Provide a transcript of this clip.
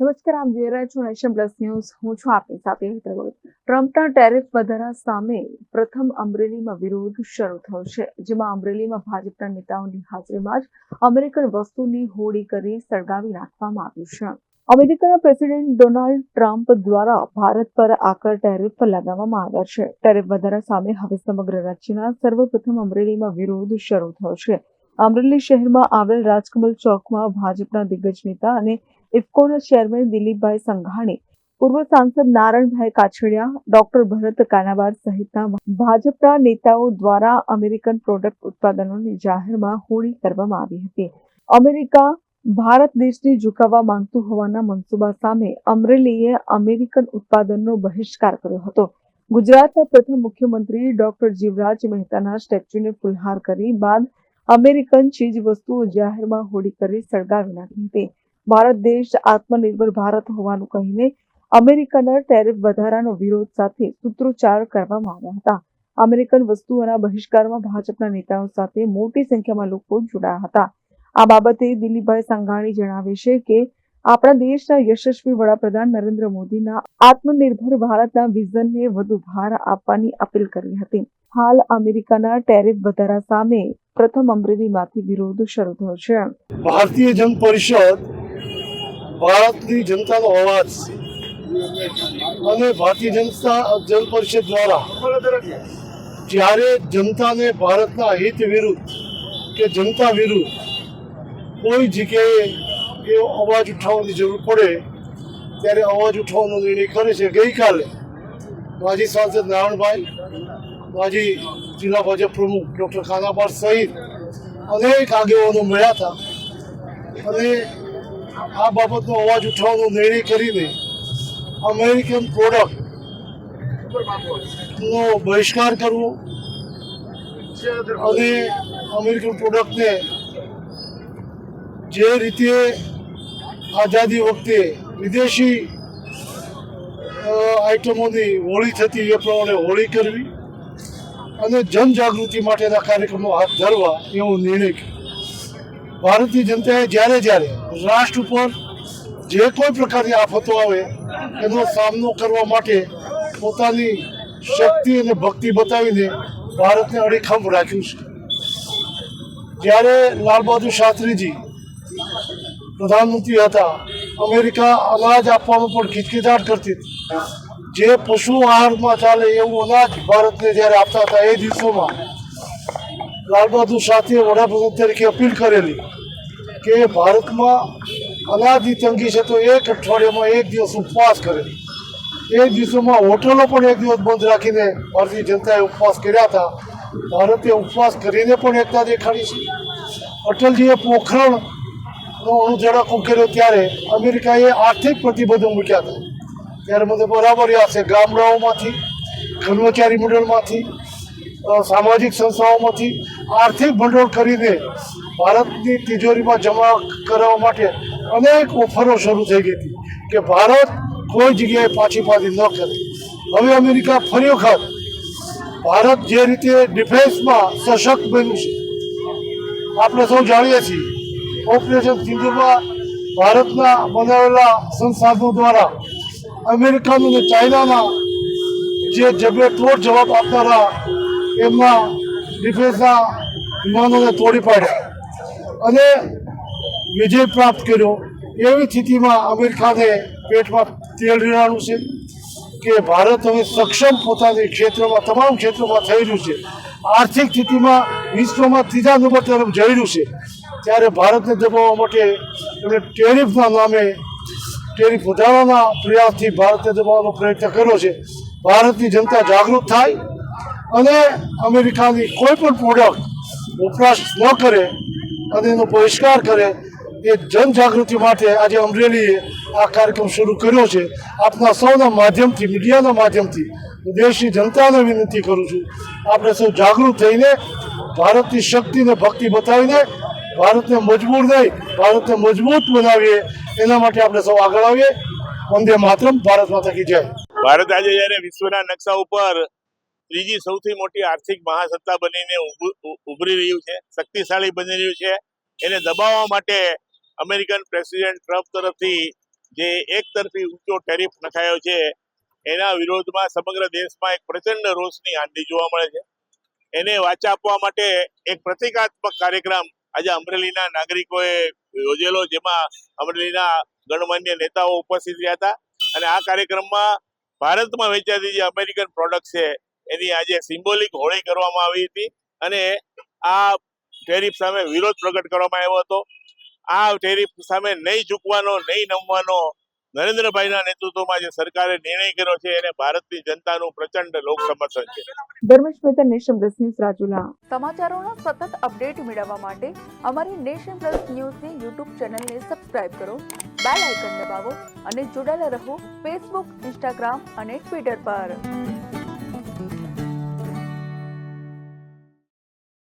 નમસ્કાર, આપ જોઈ રહ્યા નેશન પ્લસ ન્યૂઝ. હું છું આપની સાથે હેતર ટ્રમ્પના ટેરિફ વધારા સામે પ્રથમ અમરેલીમાં વિરોધ શરૂ થયો છે, જેમાં અમરેલીમાં ભાજપના નેતાઓની હાજરીમાં જ અમેરિકન વસ્તુની હોડી કરી સળગાવી નાખવામાં આવ્યું છે. અમેરિકાના પ્રેસિડેન્ટ ડોનાલ્ડ ટ્રમ્પ દ્વારા ભારત પર આકર ટેરિફ લગાવવામાં આવ્યા છે. ટેરિફ વધારા સામે હવે સમગ્ર રાજ્યના સર્વપ્રથમ અમરેલીમાં વિરોધ શરૂ થયો છે. અમરેલી શહેરમાં આવેલ રાજકમલ ચોકમાં ભાજપના દિગ્ગજ નેતા અને ઇફકોના ચેરમેન દિલીપભાઈ સંઘાણી, પૂર્વ સાંસદ નારણભાઈ કાછડિયા, ડોક્ટર ભરત કાનાબાર સહિતના ભાજપના નેતાઓ દ્વારા અમેરિકન પ્રોડક્ટ ઉત્પાદનોની જાહેરમાં હોળી કરવામાં આવી હતી. અમેરિકા ભારત દેશને ઝુકાવવા માંગતું હોવાના મનસુબા સામે અમરેલીએ અમેરિકન ઉત્પાદનનો બહિષ્કાર કર્યો હતો. ગુજરાતના પ્રથમ મુખ્યમંત્રી ડોક્ટર જીવરાજ મહેતાના સ્ટેચ્યુને ફુલહાર કરી બાદ અમેરિકન ચીજ વસ્તુઓ જાહેરમાં હોડી કરી સળગાવી નાખી હતી. ભારત દેશ આત્મનિર્ભર ભારત હોવાનું કહીને અમેરિકાના ટેરિફ વધારાનો વિરોધ સાથે સૂત્રોચ્ચાર કરવામાં આવ્યા હતા. અમેરિકન વસ્તુઓના બહિષ્કારમાં ભાજપના નેતાઓ સાથે મોટી સંખ્યામાં લોકો જોડાયા હતા. આ બાબતે દિલીપભાઈ સંઘાણી જણાવે છે કે આપણા દેશના યશસ્વી વડાપ્રધાન નરેન્દ્ર મોદીના આત્મનિર્ભર ભારતના વિઝનને વધુ ભાર આપવાની અપીલ કરી હતી. હાલ અમેરિકાના ટેરિફ વધારા સામે પ્રથમ અમરેલીમાંથી વિરોધ શરૂ થયો છે. ભારતીય જન પરિષદ ભારતની જનતાનો અવાજ અને ભારતીય જનતા જન પરિષદ દ્વારા જ્યારે જનતાને ભારતના હિત વિરુદ્ધ કે જનતા વિરુદ્ધ કોઈ જગ્યાએ એ અવાજ ઉઠાવવાની જરૂર પડે, ત્યારે અવાજ ઉઠાવવાનો નિર્ણય કરે છે. ગઈકાલે માજી સાંસદ નારાયણભાઈ, માજી જિલ્લા ભાજપ પ્રમુખ ડૉક્ટર ખાનાબાર સહિત અનેક આગેવાનો મળ્યા હતા અને આ બાબતનો અવાજ ઉઠાવવાનો નિર્ણય કરીને અમેરિકન પ્રોડક્ટ નો બહિષ્કાર કરવો અને અમેરિકન પ્રોડક્ટને જે રીતે આઝાદી વખતે વિદેશી આઈટમોની હોળી થતી એ પ્રમાણે હોળી કરવી અને જનજાગૃતિ માટેના કાર્યક્રમો હાથ ધરવા એવો નિર્ણય કર્યો. ભારતીય જનતાએ જ્યારે જ્યારે રાષ્ટ્ર ઉપર જે કોઈ પ્રકારની આફતો આવે, એનો સામનો કરવા માટે પોતાની શક્તિ અને ભક્તિ બતાવીને ભારતને અડીખમ રાખ્યું છે. જ્યારે લાલ બહાદુર શાસ્ત્રીજી પ્રધાનમંત્રી હતા, અમેરિકા અનાજ આપવામાં પણ ખિચખિચાટ કરતી જે પશુ આહારમાં ચાલે એવું અનાજ ભારતને જ્યારે આપતા હતા, એ દિવસોમાં લાલ બહાદુર શાસ્ત્રીએ વડાપ્રધાન તરીકે અપીલ કરેલી કે ભારતમાં અનાજની તંગી છે તો એક અઠવાડિયામાં એક દિવસ ઉપવાસ કરે. એ દિવસોમાં હોટલો પણ એક દિવસ બંધ રાખીને ભારતીય જનતાએ ઉપવાસ કર્યા હતા. ભારતે ઉપવાસ કરીને પણ એકતા દેખાડી છે. અટલજીએ પોખરણનો અણુધડાકો કર્યો ત્યારે અમેરિકાએ આર્થિક પ્રતિબંધો મૂક્યા હતા. ત્યારે મને બરાબર યાદ છે ગામડાઓમાંથી કર્મચારી મંડળમાંથી સામાજિક સંસ્થાઓમાંથી આર્થિક ભંડોળ કરીને ભારતની તિજોરીમાં જમા કરાવવા માટે અનેક ઓફરો શરૂ થઈ ગઈ હતી કે ભારત કોઈ જગ્યાએ પાછી પાછી ન કરે. હવે અમેરિકા ફરી વખત ભારત જે રીતે ડિફેન્સમાં સશક્ત બન્યું છે. આપણે સૌ જાણીએ છીએ, ઓપરેશન સિંધુમાં ભારતના બનાવેલા સંસાધનો દ્વારા અમેરિકાનું અને ચાઇનાના જે જબે તોડ જવાબ આપનારા એમના ડિફેન્સના વિમાનોને તોડી પાડ્યા. અને વિજય પ્રાપ્ત કર્યો. એવી સ્થિતિમાં અમેરિકાને પેટમાં તેલ રેડાણું છે કે ભારત હવે સક્ષમ પોતાની ક્ષેત્રમાં, તમામ ક્ષેત્રોમાં થઈ રહ્યું છે. આર્થિક સ્થિતિમાં વિશ્વમાં ત્રીજા નંબર તરફ જઈ રહ્યું છે. ત્યારે ભારતને દબાવવા માટે એમણે ટેરિફના નામે ટેરિફ વધારવાના પ્રયાસથી ભારતને દબાવવાનો પ્રયત્ન કર્યો છે. ભારતની જનતા જાગૃત થાય અને અમેરિકાની કોઈ પણ પ્રોડક્ટ વપરાશ ન કરે અને એનો બહિષ્કાર કરે એ જનજાગૃતિ માટે આજે અમરેલીએ આ કાર્યક્રમ શરૂ કર્યો છે. આપના સૌના માધ્યમથી, મીડિયાના માધ્યમથી હું દેશની જનતાને વિનંતી કરું છું. આપણે સૌ જાગૃત થઈને, ભારતની શક્તિને ભક્તિ બતાવીને, ભારતને મજબૂર નહીં, ભારતને મજબૂત બનાવીએ, એના માટે આપણે સૌ આગળ આવીએ. વંદે માતરમ, ભારત માતા કી જય. ભારત આજે જ્યારે વિશ્વના નકશા ઉપર ત્રીજી સૌથી મોટી આર્થિક મહાસત્તા બનીને ઉભરી રહ્યું છે, શક્તિશાળી બની રહ્યું છે. એને દબાવવા માટે અમેરિકન પ્રેસિડેન્ટ ટ્રમ્પ તરફથી જે એક તરફી ઊંચો ટેરિફ નખાયો છે, એના વિરોધમાં સમગ્ર દેશમાં એક પ્રચંડ રોષની આંધી જોવા મળે છે. એને વાચા આપવા માટે એક પ્રતિકાત્મક કાર્યક્રમ આજે અમરેલીના નાગરિકોએ યોજેલો, જેમાં અમરેલીના ગણમાન્ય નેતાઓ ઉપસ્થિત રહ્યા હતા. અને આ કાર્યક્રમમાં ભારતમાં વેચાતી જે અમેરિકન પ્રોડક્ટ છે એની આજે સિમ્બોલિક હોળી કરવામાં આવી હતી અને આ ટેરિફ સામે વિરોધ પ્રગટ કરવામાં આવ્યો હતો. આ ટેરિફ સામે નહીં ઝૂકવાનો નહીં નમવાનો નરેન્દ્રભાઈના નેતૃત્વમાં જે સરકારે નિર્ણય કર્યો છે એને ભારતની જનતાનું પ્રચંડ લોક સમર્થન છે. Dharmesh Mehta Nation Plus News Rajula. સમાચારોના સતત અપડેટ મેળવવા માટે અમારી નેશન પ્લસ ન્યૂઝની યુટ્યુબ ચેનલને સબસ્ક્રાઇબ કરો બેલ આઇકન દબાવો અને જોડાયેલા રહો ફેસબુક ઇન્સ્ટાગ્રામ અને ટ્વિટર પર.